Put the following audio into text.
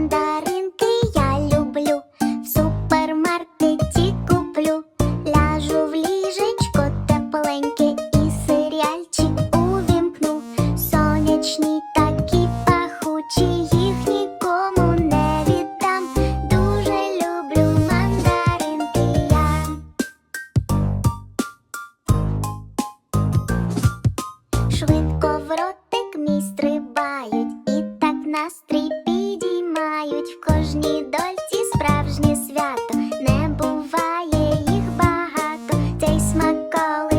Мандаринки я люблю, в супермаркеті куплю, ляжу в ліжечко тепленьке і серіальчик увімкну. Сонячні такі пахучі, їх нікому не віддам. Дуже люблю мандаринки я. Швидко в ротик мій стрибають, і так настрій мають в кожній дольці справжнє свято, не буває їх багато, цей смакол.